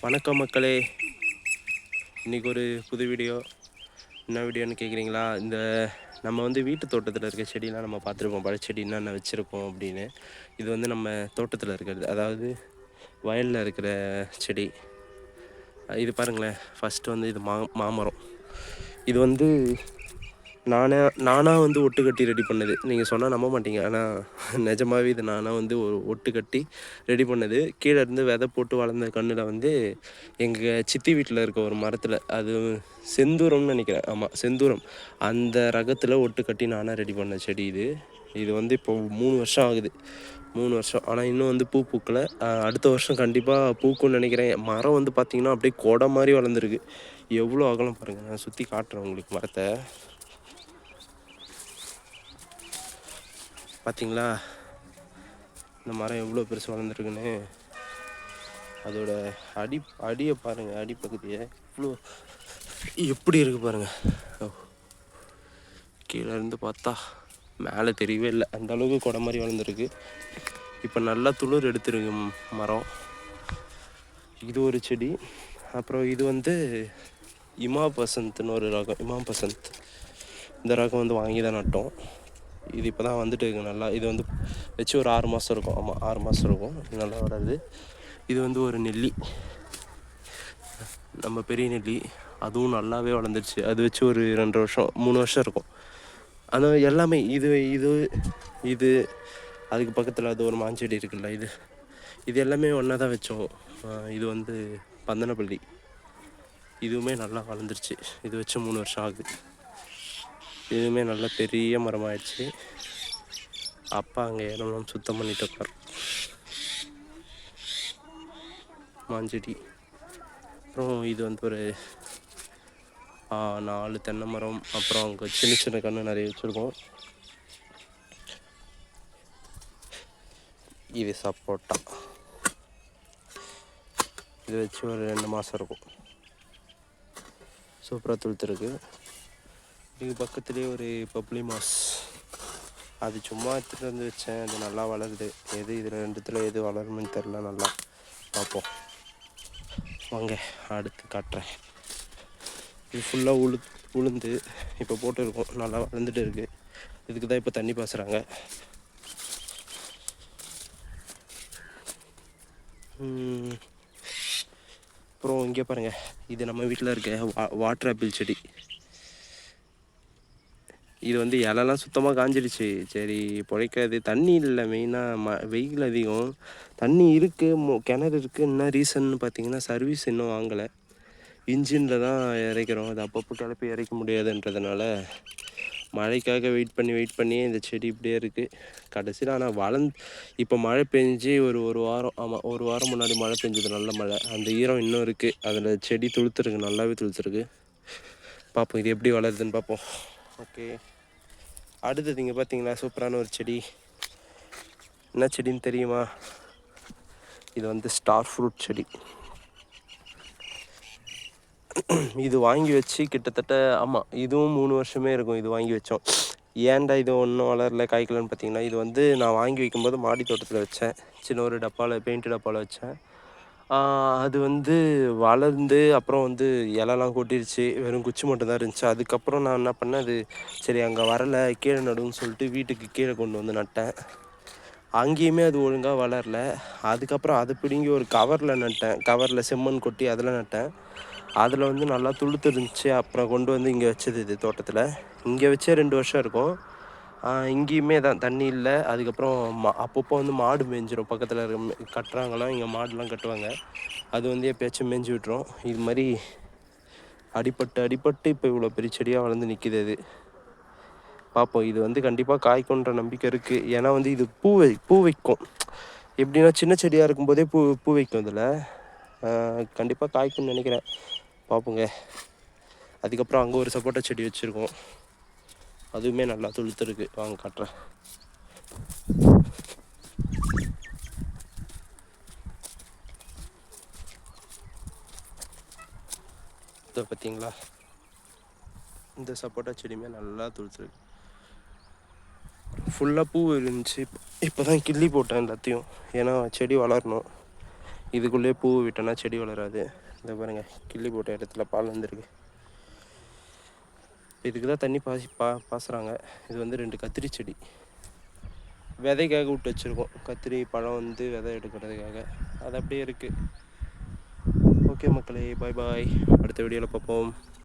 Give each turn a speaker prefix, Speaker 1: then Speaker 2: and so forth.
Speaker 1: வணக்கம் மக்களே. இன்றைக்கி ஒரு புது வீடியோ. என்ன வீடியோன்னு கேட்குறீங்களா இந்த நம்ம வந்து வீட்டு தோட்டத்தில் இருக்க செடிலாம் நம்ம பார்த்துருப்போம். பழச்செடி என்னென்ன வச்சுருப்போம் அப்படின்னு. இது வந்து நம்ம தோட்டத்தில் இருக்கிறது. அதாவது வயலில் இருக்கிற செடி. இது பாருங்களேன். ஃபஸ்ட்டு வந்து இது மா மாமரம். இது வந்து நானே நானாக வந்து ஒட்டு கட்டி ரெடி பண்ணது. நீங்கள் சொன்னால் நம்ப மாட்டீங்க. ஆனால் நிஜமாகவே இது நானாக வந்து ஒரு ஒட்டு கட்டி ரெடி பண்ணது. கீழே இருந்து விதை போட்டு வளர்ந்த கண்ணில் வந்து எங்கள் சித்தி வீட்டில் இருக்க ஒரு மரத்தில் அது செந்தூரம்னு நினைக்கிறேன். ஆமாம் செந்தூரம். அந்த ரகத்தில் ஒட்டு கட்டி நானாக ரெடி பண்ண செடி இது. இது வந்து இப்போ மூணு வருஷம் ஆகுது. மூணு வருஷம். ஆனால் இன்னும் வந்து பூ பூக்கலை. அடுத்த வருஷம் கண்டிப்பாக பூக்கும்னு நினைக்கிறேன். மரம் வந்து பார்த்திங்கன்னா அப்படியே கொடை மாதிரி வளர்ந்துருக்கு. எவ்வளோ அகலம் பாருங்கள் நான் சுற்றி காட்டுறேன் உங்களுக்கு மரத்தை. பார்த்தீங்களா இந்த மரம் எவ்வளோ பெருசு வளர்ந்துருக்குன்னு. அதோட அடி அடியை பாருங்கள் அடிப்பகுதியை. இவ்வளோ எப்படி இருக்குது பாருங்கள் கீழே இருந்து பார்த்தா மேலே தெரியவே இல்லை. அந்த அளவுக்கு கொடை மாதிரி வளர்ந்துருக்கு. இப்போ நல்லா துளிர் எடுத்துருக்கு மரம். இது ஒரு செடி. அப்புறம் இது வந்து இமா பசந்த்னு ஒரு ரகம் இமா பசந்த் இந்த ரகம் வந்து வாங்கி தான் நட்டோம். இது இப்போ தான் வந்துட்டு இருக்கு நல்லா இது வந்து வச்சு ஒரு ஆறு மாதம் இருக்கும். ஆமாம் ஆறு மாதம் இருக்கும். இது நல்லா வராது. இது வந்து ஒரு நெல்லி. நம்ம பெரிய நெல்லி. அதுவும் நல்லாவே வளர்ந்துருச்சு. அது வச்சு ஒரு ரெண்டு வருஷம் மூணு வருஷம் இருக்கும். அந்த எல்லாமே இது இது இது அதுக்கு பக்கத்தில் அது ஒரு மாஞ்செடி இருக்குல்ல இது. இது எல்லாமே ஒன்றா தான் வச்சோம். இது வந்து பந்தனப்பள்ளி. இதுவுமே நல்லா வளர்ந்துருச்சு. இது வச்சு மூணு வருஷம் ஆகுது. இதுவுமே நல்லா பெரிய மரமாயிடுச்சு. அப்பா அங்கே இடம்லாம் சுத்தம் பண்ணிட்டு இருக்கார். மாஞ்செடி. அப்புறம் இது வந்து ஒரு நாலு தென்னை மரம் அப்புறம் அங்கே சின்ன சின்ன கன்று நிறைய வச்சுருக்கோம். இது சப்போட்டா. இது வச்சு ஒரு ரெண்டு மாதம் இருக்கும். சூப்பராக துளுத்துருக்கு. இது பக்கத்துலேயே ஒரு பப்ளி மாஸ். அது சும்மா எடுத்துகிட்டு வந்து வச்சேன். அது நல்லா வளருது. எது இதில் ரெண்டுத்தில் எது வளரும்னு தெரில நல்லா. பார்ப்போம் வாங்க அடுத்து காட்டுறேன். இது ஃபுல்லாக உளு உளுந்து இப்போ போட்டுருக்கோம். நல்லா வளர்ந்துட்டு இருக்குது இதுக்கு தான் இப்போ தண்ணி பாசுகிறாங்க அப்புறம் இங்கே பாருங்கள் இது நம்ம வீட்டில் இருக்க வா வாட்டர் ஆப்பிள் செடி. இது வந்து இலலாம் சுத்தமாக காஞ்சிடுச்சு சரி பிழைக்காது தண்ணி இல்லை மெயினாக ம வெயில் அதிகம். தண்ணி இருக்குது மோ கிணறு இருக்குது என்ன ரீசன்னு பார்த்தீங்கன்னா சர்வீஸ் இன்னும் வாங்கலை. இன்ஜினில் தான் இறைக்கிறோம். அது அப்பப்போ கிளப்பி இறைக்க முடியாதுன்றதுனால மழைக்காக வெயிட் பண்ணி வெயிட் பண்ணி இந்த செடி இப்படியே இருக்குது கடைசியில் ஆனால் வளர்ந்து இப்போ மழை பெஞ்சு ஒரு ஒரு வாரம் ஆமாம் ஒரு வாரம் முன்னாடி மழை பெஞ்சது நல்ல மழை. அந்த ஈரம் இன்னும் இருக்குது அதில் செடி துளுத்துருக்கு நல்லாவே துளுத்துருக்கு. பார்ப்போம் இது எப்படி வளருதுன்னு பார்ப்போம் ஓகே அடுத்தது இங்கே பார்த்தீங்களா சூப்பரான ஒரு செடி. என்ன செடின்னு தெரியுமா? இது வந்து ஸ்டார் ஃப்ரூட் செடி. இது வாங்கி வச்சு கிட்டத்தட்ட ஆமாம் இதுவும் மூணு வருஷமே இருக்கும் இது வாங்கி வச்சோம். ஏன்டா இது ஒன்றும் வளரல காய்க்கலன்னு பார்த்தீங்கன்னா இது வந்து நான் வாங்கி வைக்கும்போது மாடி தோட்டத்தில் வச்சேன். சின்ன ஒரு டப்பாவில் பெயிண்ட் டப்பாவில் வச்சேன். அது வந்து வளர்ந்து அப்புறம் வந்து இலலாம் கொட்டிருச்சு. வெறும் குச்சி மட்டும்தான் இருந்துச்சு. அதுக்கப்புறம் நான் என்ன பண்ணேன் அது சரி அங்கே வரலை கீழே நடுன்னு சொல்லிட்டு வீட்டுக்கு கீழே கொண்டு வந்து நட்டேன். அங்கேயுமே அது ஒழுங்காக வளரல. அதுக்கப்புறம் அதை பிடுங்கி ஒரு கவரில் நட்டேன். கவரில் செம்மண் கொட்டி அதில் நட்டேன். அதில் வந்து நல்லா துளுத்து இருந்துச்சு. அப்புறம் கொண்டு வந்து இங்கே வச்சது இது தோட்டத்தில். இங்கே வச்சே ரெண்டு வருஷம் இருக்கும். இங்கேயுமே தான். தண்ணி இல்லை. அதுக்கப்புறம் மா அப்பப்போ வந்து மாடு மேய்ஞ்சிரும் பக்கத்தில் இருக்க கட்டுறாங்களாம். இங்கே மாடுலாம் கட்டுவாங்க. அது வந்து எப்பயாச்சும் மேய்ஞ்சி விட்டுரும். இது மாதிரி அடிபட்டு அடிபட்டு இப்போ இவ்வளோ பெரிய செடியாக வளர்ந்து நிற்கிது அது. பார்ப்போம். இது வந்து கண்டிப்பாக காய்க்குன்ற நம்பிக்கை இருக்குது ஏன்னா வந்து இது பூ வை பூ வைக்கும். எப்படின்னா சின்ன செடியாக இருக்கும்போதே பூ பூ வைக்கும் இதில். கண்டிப்பாக காய்க்கும்னு நினைக்கிறேன். பார்ப்போங்க. அதுக்கப்புறம் அங்கே ஒரு சப்போட்டா செடி வச்சுருக்கோம். அதுவுமே நல்லா துளுத்துருக்கு. வாங்க காட்டுறேன். இதை பார்த்தீங்களா? இந்த சப்போட்டா செடியுமே நல்லா துளுத்துருக்கு. ஃபுல்லாக பூ இருந்துச்சு. இப்போ தான் கிள்ளி போட்டேன் எல்லாத்தையும். ஏன்னா செடி வளரணும். இதுக்குள்ளேயே பூ விட்டோன்னா செடி வளராது. இந்த பாருங்கள் கிள்ளி போட்ட இடத்துல பால் வந்திருக்கு. இதுக்கு தான் தண்ணி பாசி பா பாசுகிறாங்க இது வந்து ரெண்டு கத்திரி செடி. விதைக்காக விட்டு வச்சுருக்கோம். கத்திரி பழம் வந்து விதை எடுக்கிறதுக்காக. அது அப்படியே இருக்குது ஓகே மக்களே பாய் பாய் அடுத்த வீடியோவில் பார்ப்போம்.